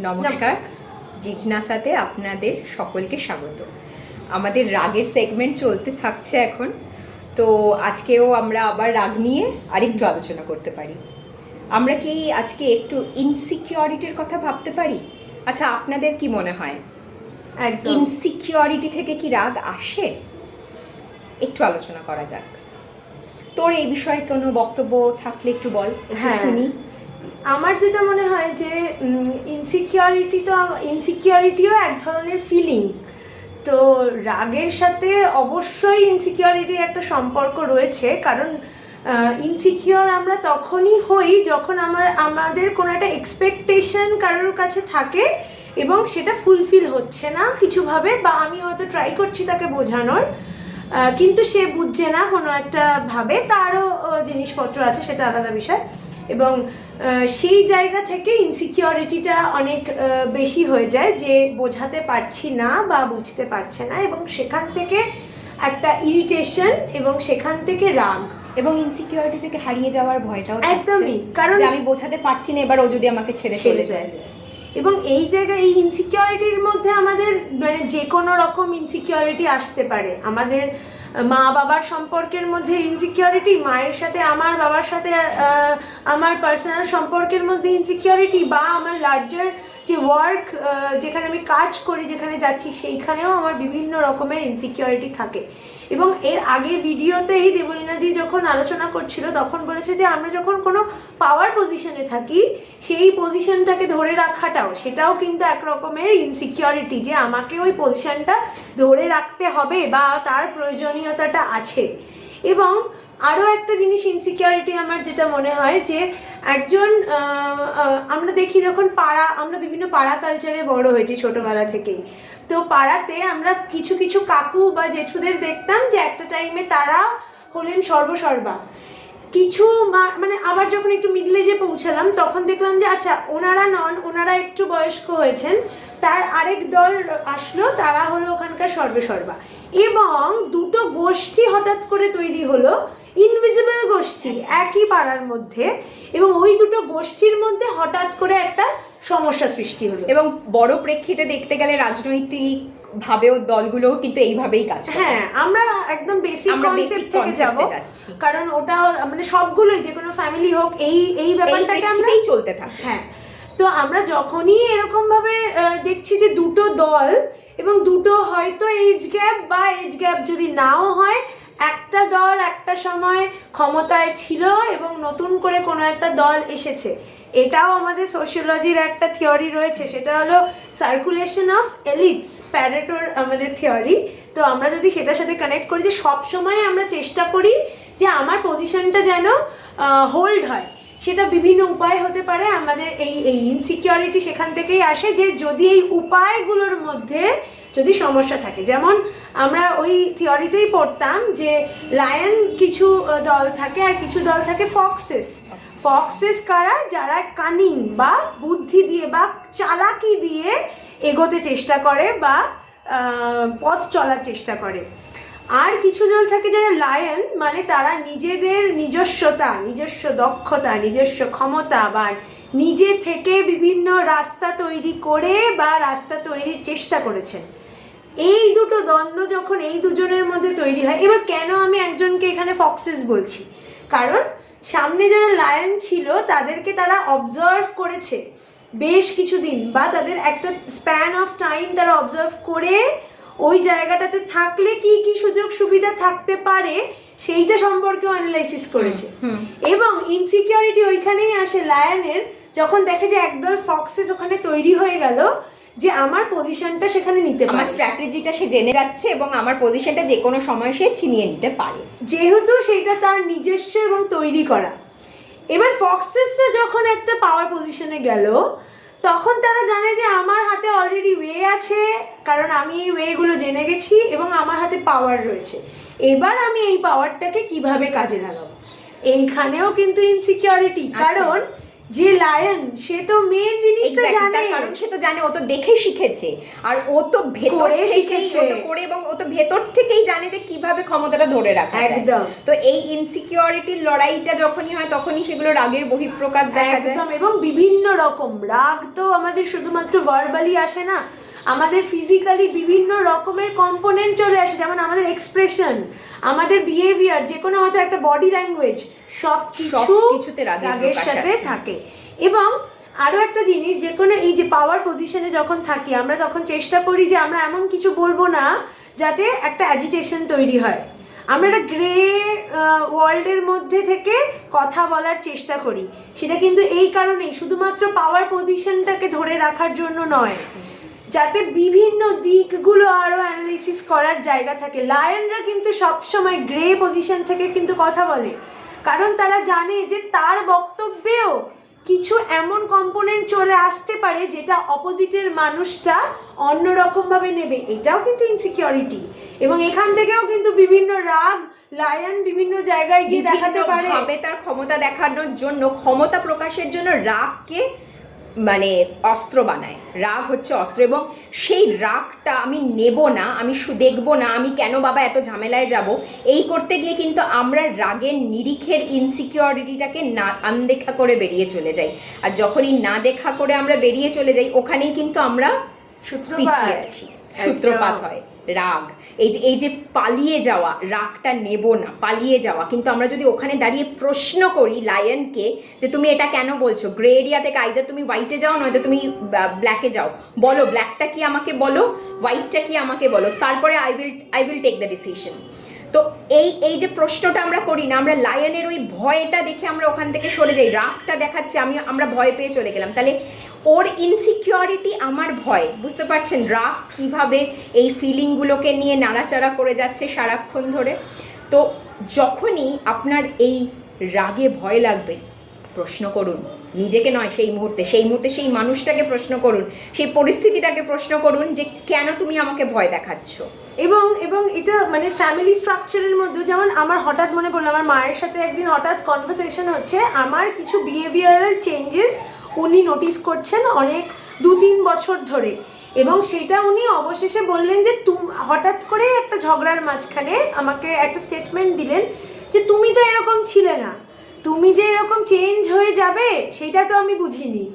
নমস্কার। জিজনাসাতে আপনাদের সকলকে স্বাগত। আমাদের রাগের সেগমেন্ট চলতে থাকছে এখন। তো আজকেও আমরা আবার রাগ নিয়ে আরেকটু আলোচনা করতে পারি। আমরা কি আজকে একটু ইনসিকিউরিটির কথা ভাবতে পারি? আচ্ছা আপনাদের কি মনে হয়? ইনসিকিউরিটি থেকে কি রাগ আসে? একটু আলোচনা করা যাক। তোর এই বিষয়ে কোনো বক্তব্য থাকলে একটু বল হ্যাঁ। শুনি। আমার যেটা মনে হয় যে ইনসিকিউরিটি তো ইনসিকিউরিটিও এক ধরনের ফিলিং তো রাগের সাথে অবশ্যই ইনসিকিউরিটির একটা সম্পর্ক রয়েছে, কারণ ইনসিকিউর আমরা তখনই হই যখন আমার, আমাদের কোনো একটা এক্সপেকটেশন কারোর কাছে থাকে এবং সেটা ফুলফিল হচ্ছে না কিছুভাবে বা আমি হয়তো ট্রাই করছি তাকে বোঝানোর কিন্তু সে বুঝছে না কোনো একটা ভাবে। তারও জিনিসপত্র আছে, সেটা আলাদা বিষয়। এবং সেই জায়গা থেকে ইনসিকিউরিটিটা অনেক বেশি হয়ে যায় যে বোঝাতে পারছি না বা বুঝতে পারছে না এবং সেখান থেকে একটা ইরিটেশন এবং সেখান থেকে রাগ। এবং ইনসিকিউরিটি থেকে হারিয়ে যাওয়ার ভয়টাও একদমই, কারণ- আমি বোঝাতে পারছি না এবার ও যদি আমাকে ছেড়ে চলে যায়। এবং এই জায়গায় এই ইনসিকিউরিটির মধ্যে আমাদের মানে যে কোনো রকম ইনসিকিউরিটি আসতে পারে। আমাদের মা বাবার সম্পর্কের মধ্যে ইনসিকিউরিটি মায়ের সাথে, আমার বাবার সাথে আমার পার্সোনাল সম্পর্কের মধ্যে ইনসিকিউরিটি বা আমার লার্জার যে ওয়ার্ক যেখানে আমি কাজ করি, যেখানে যাচ্ছি, সেইখানেও আমার বিভিন্ন রকমের ইনসিকিউরিটি থাকে। এবং এর আগের ভিডিওতেই দেবলীনাদি যখন আলোচনা করছিল, তখন বলেছে যে আমরা যখন কোনো পাওয়ার পজিশনে থাকি, সেই পজিশনটাকে ধরে রাখাটাও, সেটাও কিন্তু এক রকমের ইনসিকিউরিটি যে আমাকে ওই পজিশনটা ধরে রাখতে হবে বা তার প্রয়োজনীয়তাটা আছে। এবং আরও একটা জিনিস ইনসিকিউরিটি আমার যেটা মনে হয় যে একজন আমরা দেখি যখন পাড়া, আমরা বিভিন্ন পাড়া কালচারে বড় হয়েছি ছোটোবেলা থেকেই। তো পাড়াতে আমরা কিছু কিছু কাকু বা জেঠুদের দেখতাম যে একটা টাইমে তারা হলেন সর্বসর্বা। কিছু মানে আবার যখন একটু মিডল এজে পৌঁছালাম, তখন দেখলাম যে আচ্ছা ওনারা নন, ওনারা একটু বয়স্ক হয়েছেন। তার আরেক দল আসলো তারা হলো ওখানকার সর্বেসর্বা এবং দুটো গোষ্ঠী হঠাৎ করে তৈরি হলো ইনভিজিবল গোষ্ঠী একই পাড়ার মধ্যে। এবং ওই দুটো গোষ্ঠীর মধ্যে হঠাৎ করে একটা সমস্যা সৃষ্টি হলো। এবং বড় প্রেক্ষিতে দেখতে গেলে রাজনৈতিক ভাবেও দলগুলোও কিন্তু এইভাবেই কাজ হ্যাঁ আমরা একদম বেসিক কনসেপ্ট থেকে যাব। কারণ ওটা মানে সবগুলোই যে কোনো ফ্যামিলি হোক এই এই ব্যাপারটাকে আমরা প্রেক্ষিতেই চলতে থাকে। হ্যাঁ তো আমরা যখনই এরকম ভাবে দেখছি যে দুটো দল এবং দুটো হয়তো এজ গ্যাপ বা এজ গ্যাপ যদি নাও হয়, একটা দল একটা সময় ক্ষমতায় ছিল এবং নতুন করে কোনো একটা দল এসেছে। এটাও আমাদের সোশিওলজির একটা থিওরি রয়েছে, সেটা হলো সার্কুলেশন অফ এলিটস প্যারেটোর আমাদের থিওরি তো আমরা যদি সেটার সাথে কানেক্ট করি যে সবসময় আমরা চেষ্টা করি যে আমার পজিশনটা যেন হোল্ড হয়। সেটা বিভিন্ন উপায় হতে পারে। আমাদের এই এই ইনসিকিউরিটি সেখান থেকেই আসে যে যদি এই উপায়গুলোর মধ্যে যদি সমস্যা থাকে। যেমন আমরা ওই থিওরিতেই পড়তাম যে লায়ন কিছু দল থাকে আর কিছু দল থাকে ফক্সেস ফক্সেস কারা? যারা কানিং বা বুদ্ধি দিয়ে বা চালাকি দিয়ে এগোতে চেষ্টা করে বা পথ চলার চেষ্টা করে। আর কিছু দল থাকে যারা লায়ন মানে তারা নিজেদের নিজস্বতা, নিজস্ব দক্ষতা, নিজস্ব ক্ষমতা বা নিজে থেকে বিভিন্ন রাস্তা তৈরি করে বা রাস্তা তৈরির চেষ্টা করেছেন। এই দুটো দ্বন্দ্ব যখন এই দুজনের মধ্যে তৈরি হয়, এবার কেন আমি একজনকে এখানে ফক্সেস বলছি? কারণ সামনে যারা লায়ন ছিল, তাদেরকে তারা অবজার্ভ করেছে বেশ কিছুদিন, বা তাদের একটা স্প্যান অফ টাইম তারা অবজার্ভ করে ওই জায়গাটাতে থাকলে কি কি সুযোগ সুবিধা থাকতে পারে সেইটা সম্পর্কেও অ্যানালাইসিস করেছে। এবং ইনসিকিউরিটি ওইখানেই আসে লায়নের যখন দেখে যে একদল ফক্সেস ওখানে তৈরি হয়ে গেল যে আমার পজিশনটা সেখানে নিতে আমার পারে। স্ট্র্যাটেজিটা সে জেনে যাচ্ছে এবং আমার পজিশনটা যে কোনো সময় সে ছিনিয়ে নিতে পারে। যেহেতু সেইটা তার নিজস্ব এবং তৈরি করা। এবার ফক্সেসরা যখন একটা পাওয়ার পজিশনে গেল তখন তারা জানে যে আমার হাতে অলরেডি ওয়ে আছে কারণ আমি এই ওয়েগুলো জেনে গেছি এবং আমার হাতে পাওয়ার রয়েছে এবার আমি এই পাওয়ারটাকে কীভাবে কাজে লাগাবো এইখানেও কিন্তু ইনসিকিউরিটি আচ্ছা। কারণ যে লায়ন সে তো মেন জিনিসটা জানে। কারণ সে তো জানে ও তো দেখে শিখেছে। আর ও তো ভেতর করে শিখেছে। ও তো করে এবং ও তো ভেতর থেকেই জানে যে কীভাবে ক্ষমতাটা ধরে রাখা যায়। একদম। তো এই ইনসিকিউরিটির লড়াইটা যখনই হয় তখনই সেগুলো রাগের বহিঃপ্রকাশ দেখা যায়। একদম এবং বিভিন্ন রকম রাগ তো আমাদের শুধুমাত্র ভার্বালি আসে না। আমাদের ফিজিক্যালি বিভিন্ন রকমের কম্পোনেন্ট চলে আসে যেমন আমাদের এক্সপ্রেশন আমাদের বিহেভিয়ার যে কোনো হয়তো একটা বডি ল্যাঙ্গুয়েজ সব কিছু কিছুতে রাগের সাথে থাকে। এবং আরও একটা জিনিস যে কোনো এই যে পাওয়ার পজিশনে যখন থাকি আমরা তখন চেষ্টা করি যে আমরা এমন কিছু বলব না যাতে একটা অ্যাজিটেশন তৈরি হয়। আমরা একটা গ্রে ওয়ার্ল্ডের মধ্যে থেকে কথা বলার চেষ্টা করি। সেটা কিন্তু এই কারণেই শুধুমাত্র পাওয়ার পজিশনটাকে ধরে রাখার জন্য নয়। যাতে বিভিন্ন দিকগুলো আরও অ্যানালিসিস করার জায়গা থাকে। লায়নরা কিন্তু সবসময় গ্রে পজিশন থেকে কিন্তু কথা বলে। কারণ তারা জানে যে তার বক্তব্যেও কিছু এমন কম্পোনেন্ট চলে আসতে পারে যেটা অপোজিটের মানুষটা অন্যরকমভাবে নেবে। এটাও কিন্তু ইনসিকিউরিটি এবং এখান থেকেও কিন্তু বিভিন্ন রাগ লায়ন বিভিন্ন জায়গায় গিয়ে দেখাতে পারে। তার ক্ষমতা দেখানোর জন্য ক্ষমতা প্রকাশের জন্য রাগকে মানে অস্ত্র বানায়। রাগ হচ্ছে অস্ত্র এবং সেই রাগটা আমি নেব না আমি শু দেখব না আমি কেন বাবা এত ঝামেলায় যাব? এই করতে গিয়ে কিন্তু আমরা রাগের নিরিখের ইনসিকিউরিটিটাকে না আনদেখা করে বেরিয়ে চলে যাই। আর যখনই না দেখা করে আমরা বেরিয়ে চলে যাই ওখানেই কিন্তু আমরা সূত্র পিছিয়ে আছি। সূত্রপাত হয়। রাগ। এই যে এই যে পালিয়ে যাওয়া, রাগটা নেব না, পালিয়ে যাওয়া। কিন্তু আমরা যদি ওখানে দাঁড়িয়ে প্রশ্ন করি লায়নকে যে, তুমি এটা কেন বলছো? গ্রে এরিয়া থেকে আইদার তুমি হোয়াইটে যাও, নয়তো তুমি ব্ল্যাকে যাও। বলো ব্ল্যাকটা কি আমাকে বলো? হোয়াইটটা কি আমাকে বলো? তারপরে I will I will take the decision তো এই এই যে প্রশ্নটা আমরা করি না, আমরা লায়নের ওই ভয়টা দেখে আমরা ওখান থেকে সরে যাই। রাগটা দেখাচ্ছে, আমি, আমরা ভয় পেয়ে চলে গেলাম। তাহলে ওর ইনসিকিউরিটি আমার ভয়, বুঝতে পারছেন? রাগ কীভাবে এই ফিলিংগুলোকে নিয়ে নাড়াচাড়া করে যাচ্ছে সারাক্ষণ ধরে? তো যখনই আপনার এই রাগে ভয় লাগবে, প্রশ্ন করুন। নিজেকে নয়, সেই মুহূর্তে। সেই মুহূর্তে সেই মানুষটাকে প্রশ্ন করুন। সেই পরিস্থিতিটাকে প্রশ্ন করুন যে কেন তুমি আমাকে ভয় দেখাচ্ছ? এবং এবং এটা মানে ফ্যামিলি স্ট্রাকচারের মধ্যে যেমন আমার হঠাৎ মনে পড়ল, আমার মায়ের সাথে একদিন হঠাৎ কনভারসেশন হচ্ছে, আমার কিছু বিহেভিয়ারাল চেঞ্জেস উনি নোটিস করছেন অনেক দু তিন বছর ধরে। এবং সেটা উনি অবশেষে বললেন যে, তুম, হঠাৎ করে একটা ঝগড়ার মাঝখানে আমাকে একটা স্টেটমেন্ট দিলেন যে, তুমি তো এরকম ছিলে না। তুমি যে এরকম চেঞ্জ হয়ে যাবে, সেটা তো আমি বুঝিনি।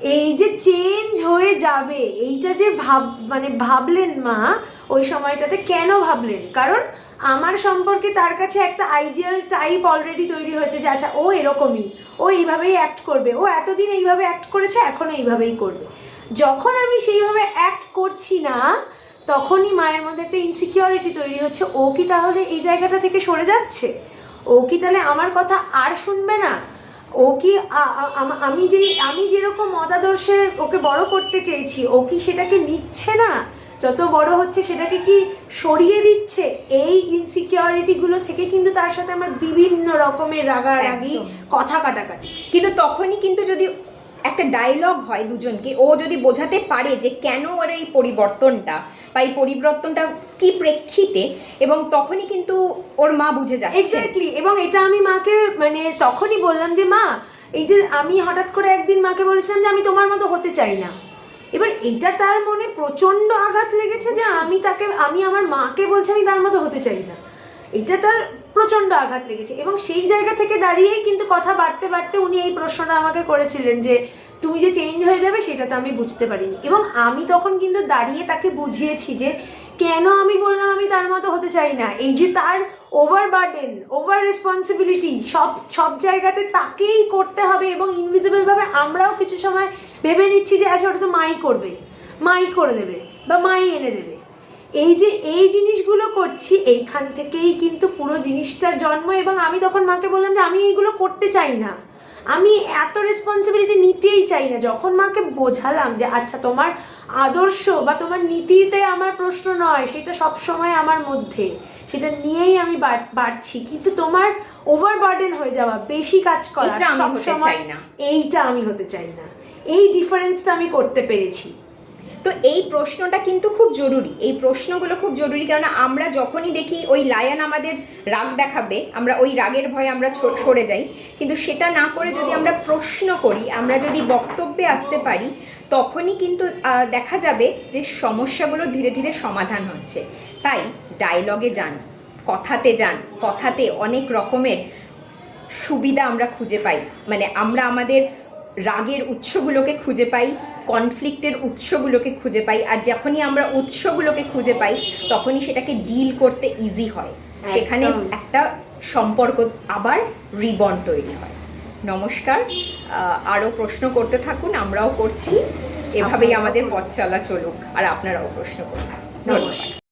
এই যে চেঞ্জ হয়ে যাবে, এইটা যে ভাব মানে ভাবলেন মা, ওই সময়টাতে কেন ভাবলেন? কারণ আমার সম্পর্কে তার কাছে একটা আইডিয়াল টাইপ অলরেডি তৈরি হয়েছে যে আচ্ছা ও এরকমই, ও এইভাবেই অ্যাক্ট করবে, ও এতদিন এইভাবে অ্যাক্ট করেছে এখনও এইভাবেই করবে। যখন আমি সেইভাবে অ্যাক্ট করছি না, তখনই মায়ের মধ্যে একটা ইনসিকিউরিটি তৈরি হচ্ছে, ও কি তাহলে এই জায়গাটা থেকে সরে যাচ্ছে? ও কি তাহলে আমার কথা আর শুনবে না? ও কি আম- যে আমি যেরকম মতাদর্শে ওকে বড় করতে চেয়েছি ও কি সেটাকে নিচ্ছে না? যত বড় হচ্ছে সেটাকে কি সরিয়ে দিচ্ছে? এই ইনসিকিউরিটিগুলো থেকে কিন্তু তার সাথে আমার বিভিন্ন রকমের রাগারাগি। কথা কাটাকাটি। কিন্তু তখনই কিন্তু যদি একটা ডায়লগ হয় দুজনকে। ও যদি বোঝাতে পারে যে কেন ওর এই পরিবর্তনটা বা এই পরিবর্তনটা কি প্রেক্ষিতে এবং তখনই কিন্তু ওর মা বুঝে যাচ্ছে। এক্স্যাক্টলি এবং এটা আমি মাকে মানে তখনই বললাম যে, মা, এই যে আমি হঠাৎ করে একদিন মাকে বলেছিলাম যে আমি তোমার মতো হতে চাই না। এবার এটা তার মনে প্রচণ্ড আঘাত লেগেছে যে আমি তাকে, আমি আমার মাকে বলছি আমি তার মতো হতে চাই না। এটা তার প্রচণ্ড আঘাত লেগেছে। এবং সেই জায়গা থেকে দাঁড়িয়েই কিন্তু কথা বাড়তে বাড়তে উনি এই প্রশ্নটা আমাকে করেছিলেন যে, তুমি যে চেঞ্জ হয়ে যাবে সেটা তো আমি বুঝতে পারিনি। এবং আমি তখন কিন্তু দাঁড়িয়ে তাকে বুঝিয়েছি যে, কেন আমি বললাম আমি তার মতো হতে চাই না? এই যে তার ওভার বার্ডেন ওভার রেসপন্সিবিলিটি সব সব জায়গাতে তাকেই করতে হবে এবং ইনভিজিবলভাবে আমরাও কিছু সময় ভেবে নিচ্ছি যে আচ্ছা ওটা তো মাই করবে। মাই করে দেবে বা মাই এনে দেবে। এই যে এই জিনিসগুলো করছি এইখান থেকেই কিন্তু পুরো জিনিসটার জন্ম এবং আমি তখন মাকে বললাম যে আমি এইগুলো করতে চাই না। আমি এত রেসপন্সিবিলিটি নিতেই চাই না। যখন মাকে বোঝালাম যে আচ্ছা তোমার আদর্শ বা তোমার নীতিতে আমার প্রশ্ন নয় সেটা সব সময় আমার মধ্যে। সেটা নিয়েই আমি বাড়- বাড়ছি। কিন্তু তোমার ওভার বার্ডেন হয়ে যাওয়া বেশি কাজ করা চাই না। এইটা আমি হতে চাই না। এই ডিফারেন্সটা আমি করতে পেরেছি। তো এই প্রশ্নটা কিন্তু খুব জরুরি। এই প্রশ্নগুলো খুব জরুরি কারণ আমরা যখনই দেখি ওই লায়ন আমাদের রাগ দেখাবে, আমরা ওই রাগের ভয়ে আমরা সরে যাই। কিন্তু সেটা না করে যদি আমরা প্রশ্ন করি, আমরা যদি বক্তব্যে আসতে পারি, তখনই কিন্তু দেখা যাবে যে সমস্যাগুলো ধীরে ধীরে সমাধান হচ্ছে। তাই ডায়লগে যান, কথাতে যান, কথাতে অনেক রকমের সুবিধা আমরা খুঁজে পাই। মানে আমরা আমাদের রাগের উৎসগুলোকে খুঁজে পাই কনফ্লিক্টের উৎসগুলোকে খুঁজে পাই আর যখনই আমরা উৎসগুলোকে খুঁজে পাই তখনই সেটাকে ডিল করতে ইজি হয়। সেখানে একটা সম্পর্ক আবার রিবন তৈরি হয়। নমস্কার আরও প্রশ্ন করতে থাকুন আমরাও করছি। এভাবেই আমাদের পথ চলা চলুক আর আপনারাও প্রশ্ন করুন। নমস্কার।